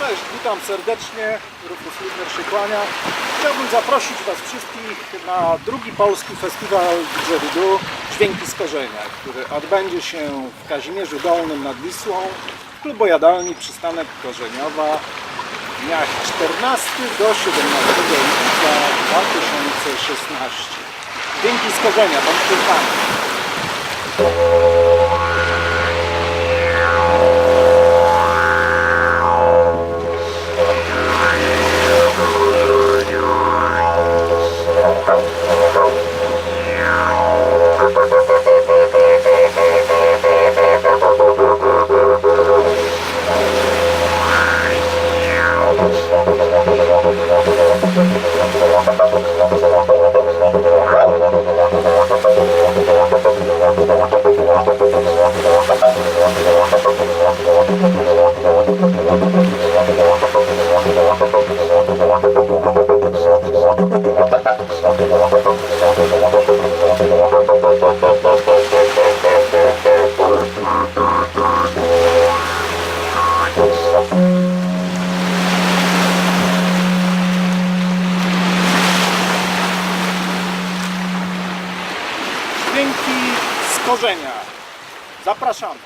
Cześć, witam serdecznie. Rufus Ludner się kłania. Chciałbym zaprosić Was wszystkich na drugi polski festiwal didgeridoo Dźwięki z Korzenia, który odbędzie się w Kazimierzu Dolnym nad Wisłą w klubojadalni Przystanek Korzeniowa w dniach 14 do 17 lipca 2016. Dźwięki z Korzenia, Thank mm -hmm. you. Dźwięki z Korzenia. Zapraszamy.